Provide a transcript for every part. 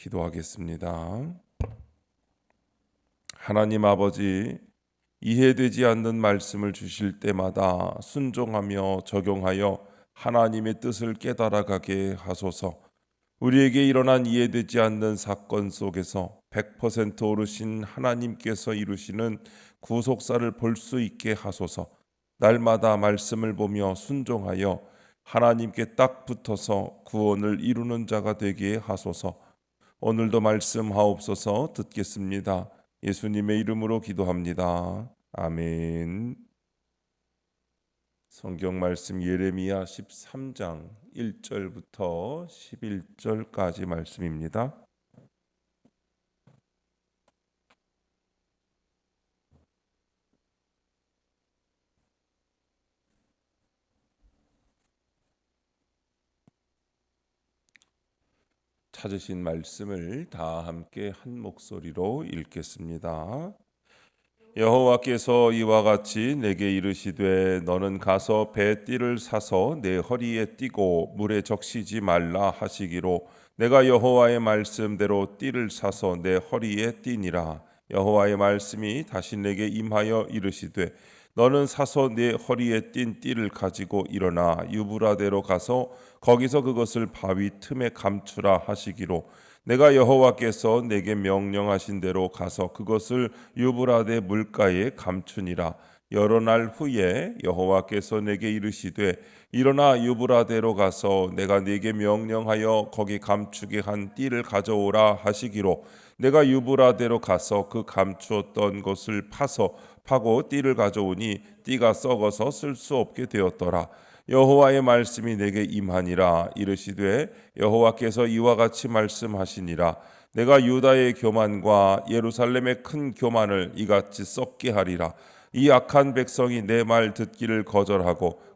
기도하겠습니다. 하나님 아버지, 이해되지 않는 말씀을 주실 때마다 순종하며 적용하여 하나님의 뜻을 깨달아가게 하소서. 우리에게 일어난 이해되지 않는 사건 속에서 100% 오르신 하나님께서 이루시는 구속사를 볼 수 있게 하소서. 날마다 말씀을 보며 순종하여 하나님께 딱 붙어서 구원을 이루는 자가 되게 하소서. 오늘도 말씀하옵소서 듣겠습니다. 예수님의 이름으로 기도합니다. 아멘. 성경 말씀 예레미야 13장 1절부터 11절까지 말씀입니다. 찾으신 말씀을 다 함께 한 목소리로 읽겠습니다. 여호와께서 이와 같이 내게 이르시되 너는 가서 배띠를 사서 내 허리에 띠고 물에 적시지 말라 하시기로 내가 여호와의 말씀대로 띠를 사서 내 허리에 띠니라 여호와의 말씀이 다시 내게 임하여 이르시되 너는 사서 네 허리에 띈 띠를 가지고 일어나 유브라데로 가서 거기서 그것을 바위 틈에 감추라 하시기로. 내가 여호와께서 내게 명령하신 대로 가서 그것을 유브라데 물가에 감추니라. 여러 날 후에 여호와께서 내게 이르시되 일어나 유브라데로 가서 내가 네게 명령하여 거기 감추게 한 띠를 가져오라 하시기로 내가 유브라데로 가서 그 감추었던 것을 파서 파고 띠를 가져오니 띠가 썩어서 쓸 수 없게 되었더라. 여호와의 말씀이 내게 임하니라. 이르시되 여호와께서 이와 같이 말씀하시니라. 내가 유다의 교만과 예루살렘의 큰 교만을 이같이 썩게 하리라. 이 악한 백성이 내 말 듣기를 거절하고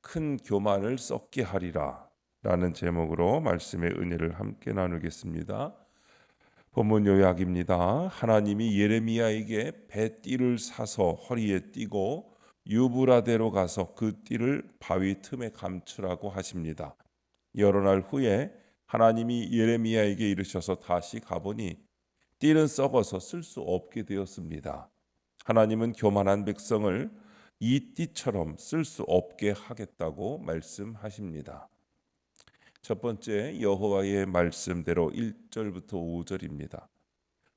큰 교만을 썩게 하리라 라는 제목으로 말씀의 은혜를 함께 나누겠습니다. 본문 요약입니다. 하나님이 예레미야에게 배띠를 사서 허리에 띠고 유브라데로 가서 그 띠를 바위 틈에 감추라고 하십니다. 여러 날 후에 하나님이 예레미야에게 이르셔서 다시 가보니 띠는 썩어서 쓸 수 없게 되었습니다. 하나님은 교만한 백성을 이 띠처럼 쓸 수 없게 하겠다고 말씀하십니다. 첫 번째 여호와의 말씀대로 1절부터 5절입니다.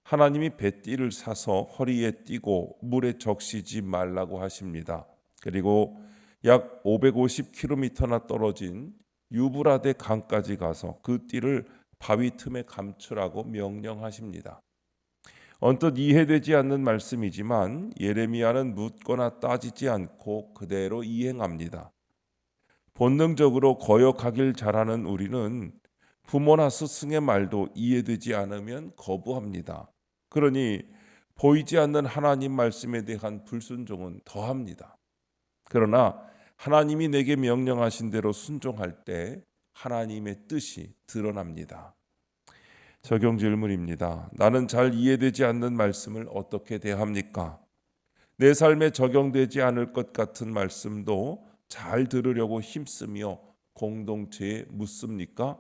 하나님이 배띠를 사서 허리에 띠고 물에 적시지 말라고 하십니다. 그리고 약 550km나 떨어진 유브라데 강까지 가서 그 띠를 바위 틈에 감추라고 명령하십니다. 언뜻 이해되지 않는 말씀이지만 예레미야는 묻거나 따지지 않고 그대로 이행합니다. 본능적으로 거역하길 잘하는 우리는 부모나 스승의 말도 이해되지 않으면 거부합니다. 그러니 보이지 않는 하나님 말씀에 대한 불순종은 더합니다. 그러나 하나님이 내게 명령하신 대로 순종할 때 하나님의 뜻이 드러납니다. 적용 질문입니다. 나는 잘 이해되지 않는 말씀을 어떻게 대합니까? 내 삶에 적용되지 않을 것 같은 말씀도 잘 들으려고 힘쓰며 공동체에 묻습니까?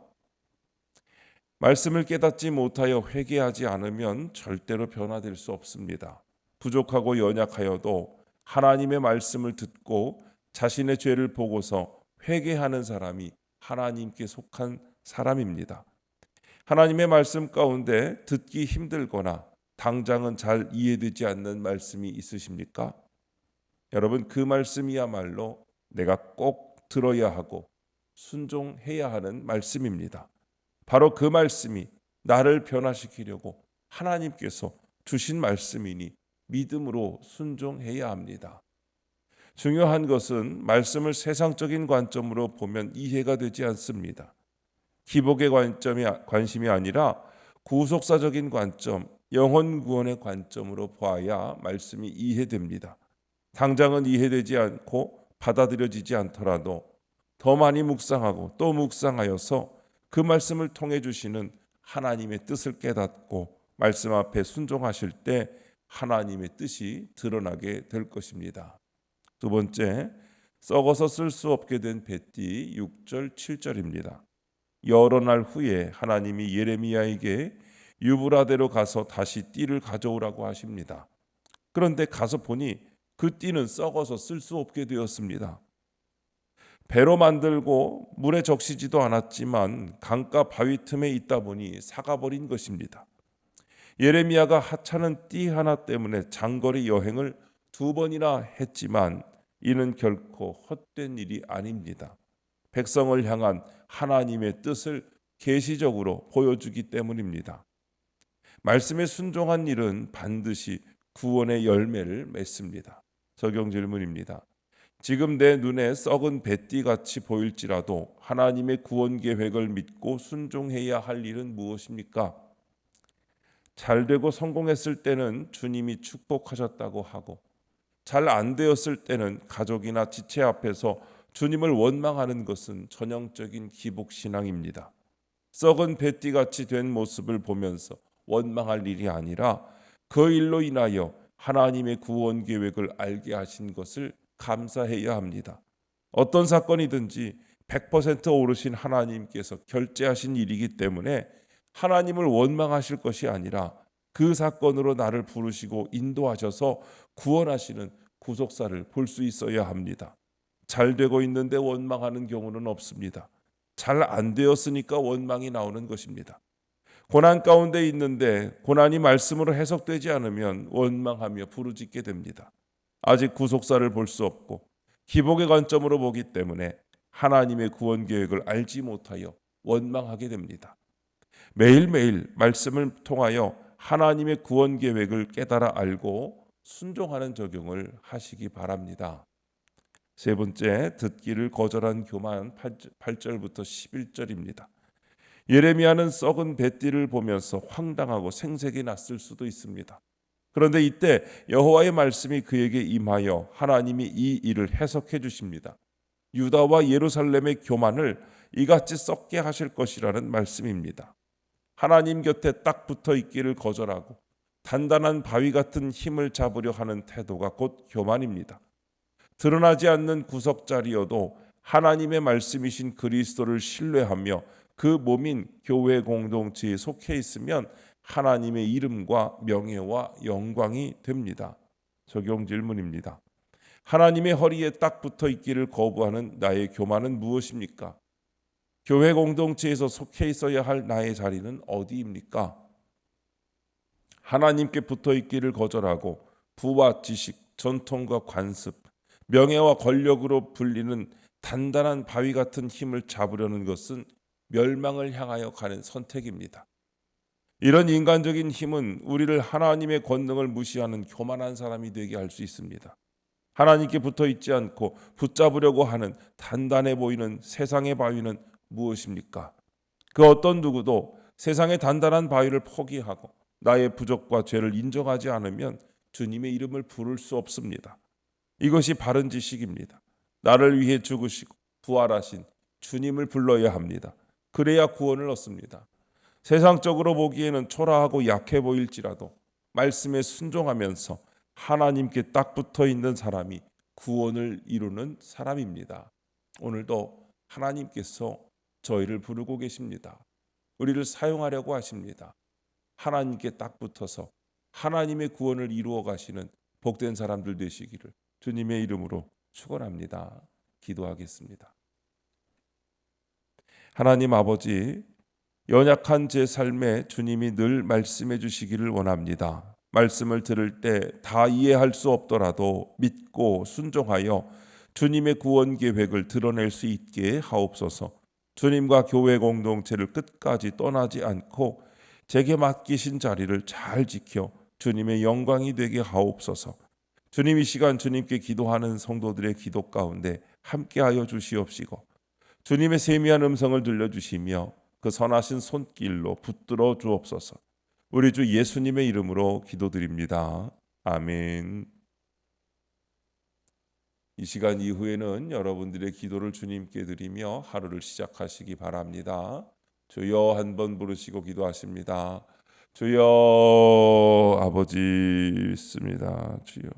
말씀을 깨닫지 못하여 회개하지 않으면 절대로 변화될 수 없습니다. 부족하고 연약하여도 하나님의 말씀을 듣고 자신의 죄를 보고서 회개하는 사람이 하나님께 속한 사람입니다. 하나님의 말씀 가운데 듣기 힘들거나 당장은 잘 이해되지 않는 말씀이 있으십니까? 여러분 그 말씀이야말로 내가 꼭 들어야 하고 순종해야 하는 말씀입니다. 바로 그 말씀이 나를 변화시키려고 하나님께서 주신 말씀이니 믿음으로 순종해야 합니다. 중요한 것은 말씀을 세상적인 관점으로 보면 이해가 되지 않습니다. 기복의 관점이 관심이 아니라 구속사적인 관점, 영혼 구원의 관점으로 보아야 말씀이 이해됩니다. 당장은 이해되지 않고 받아들여지지 않더라도 더 많이 묵상하고 또 묵상하여서 그 말씀을 통해 주시는 하나님의 뜻을 깨닫고 말씀 앞에 순종하실 때 하나님의 뜻이 드러나게 될 것입니다. 두 번째, 썩어서 쓸 수 없게 된 뱃띠 6절 7절입니다. 여러 날 후에 하나님이 예레미야에게 유브라데로 가서 다시 띠를 가져오라고 하십니다. 그런데 가서 보니 그 띠는 썩어서 쓸 수 없게 되었습니다. 배로 만들고 물에 적시지도 않았지만 강가 바위 틈에 있다 보니 사가버린 것입니다. 예레미야가 하찮은 띠 하나 때문에 장거리 여행을 두 번이나 했지만 이는 결코 헛된 일이 아닙니다. 백성을 향한 하나님의 뜻을 계시적으로 보여주기 때문입니다. 말씀에 순종한 일은 반드시 구원의 열매를 맺습니다. 적용 질문입니다. 지금 내 눈에 썩은 뱃띠 같이 보일지라도 하나님의 구원 계획을 믿고 순종해야 할 일은 무엇입니까? 잘 되고 성공했을 때는 주님이 축복하셨다고 하고 잘 안 되었을 때는 가족이나 지체 앞에서 주님을 원망하는 것은 전형적인 기복 신앙입니다. 썩은 뱃띠 같이 된 모습을 보면서 원망할 일이 아니라 그 일로 인하여 하나님의 구원 계획을 알게 하신 것을 감사해야 합니다. 어떤 사건이든지 100% 오르신 하나님께서 결제하신 일이기 때문에 하나님을 원망하실 것이 아니라 그 사건으로 나를 부르시고 인도하셔서 구원하시는 구속사를 볼 수 있어야 합니다. 잘 되고 있는데 원망하는 경우는 없습니다. 잘 안 되었으니까 원망이 나오는 것입니다. 고난 가운데 있는데 고난이 말씀으로 해석되지 않으면 원망하며 부르짖게 됩니다. 아직 구속사를 볼 수 없고 기복의 관점으로 보기 때문에 하나님의 구원 계획을 알지 못하여 원망하게 됩니다. 매일매일 말씀을 통하여 하나님의 구원 계획을 깨달아 알고 순종하는 적용을 하시기 바랍니다. 세 번째, 듣기를 거절한 교만 8절부터 11절입니다. 예레미야는 썩은 뱃띠를 보면서 황당하고 생색이 났을 수도 있습니다. 그런데 이때 여호와의 말씀이 그에게 임하여 하나님이 이 일을 해석해 주십니다. 유다와 예루살렘의 교만을 이같이 썩게 하실 것이라는 말씀입니다. 하나님 곁에 딱 붙어 있기를 거절하고 단단한 바위 같은 힘을 잡으려 하는 태도가 곧 교만입니다. 드러나지 않는 구석자리여도 하나님의 말씀이신 그리스도를 신뢰하며 그 몸인 교회 공동체에 속해 있으면 하나님의 이름과 명예와 영광이 됩니다. 적용 질문입니다. 하나님의 허리에 딱 붙어 있기를 거부하는 나의 교만은 무엇입니까? 교회 공동체에서 속해 있어야 할 나의 자리는 어디입니까? 하나님께 붙어 있기를 거절하고 부와 지식, 전통과 관습, 명예와 권력으로 불리는 단단한 바위 같은 힘을 잡으려는 것은 멸망을 향하여 가는 선택입니다. 이런 인간적인 힘은 우리를 하나님의 권능을 무시하는 교만한 사람이 되게 할 수 있습니다. 하나님께 붙어 있지 않고 붙잡으려고 하는 단단해 보이는 세상의 바위는 무엇입니까? 그 어떤 누구도 세상의 단단한 바위를 포기하고 나의 부족과 죄를 인정하지 않으면 주님의 이름을 부를 수 없습니다. 이것이 바른 지식입니다. 나를 위해 죽으시고 부활하신 주님을 불러야 합니다. 그래야 구원을 얻습니다. 세상적으로 보기에는 초라하고 약해 보일지라도 말씀에 순종하면서 하나님께 딱 붙어 있는 사람이 구원을 이루는 사람입니다. 오늘도 하나님께서 저희를 부르고 계십니다. 우리를 사용하려고 하십니다. 하나님께 딱 붙어서 하나님의 구원을 이루어 가시는 복된 사람들 되시기를 주님의 이름으로 축원합니다. 기도하겠습니다. 하나님 아버지 연약한 제 삶에 주님이 늘 말씀해 주시기를 원합니다. 말씀을 들을 때 다 이해할 수 없더라도 믿고 순종하여 주님의 구원 계획을 드러낼 수 있게 하옵소서. 주님과 교회 공동체를 끝까지 떠나지 않고 제게 맡기신 자리를 잘 지켜 주님의 영광이 되게 하옵소서. 주님 이 시간 주님께 기도하는 성도들의 기도 가운데 함께하여 주시옵시고 주님의 세미한 음성을 들려주시며 그 선하신 손길로 붙들어 주옵소서. 우리 주 예수님의 이름으로 기도드립니다. 아멘. 이 시간 이후에는 여러분들의 기도를 주님께 드리며 하루를 시작하시기 바랍니다. 주여 한 번 부르시고 기도하십니다. 주여 아버지 있습니다. 주여.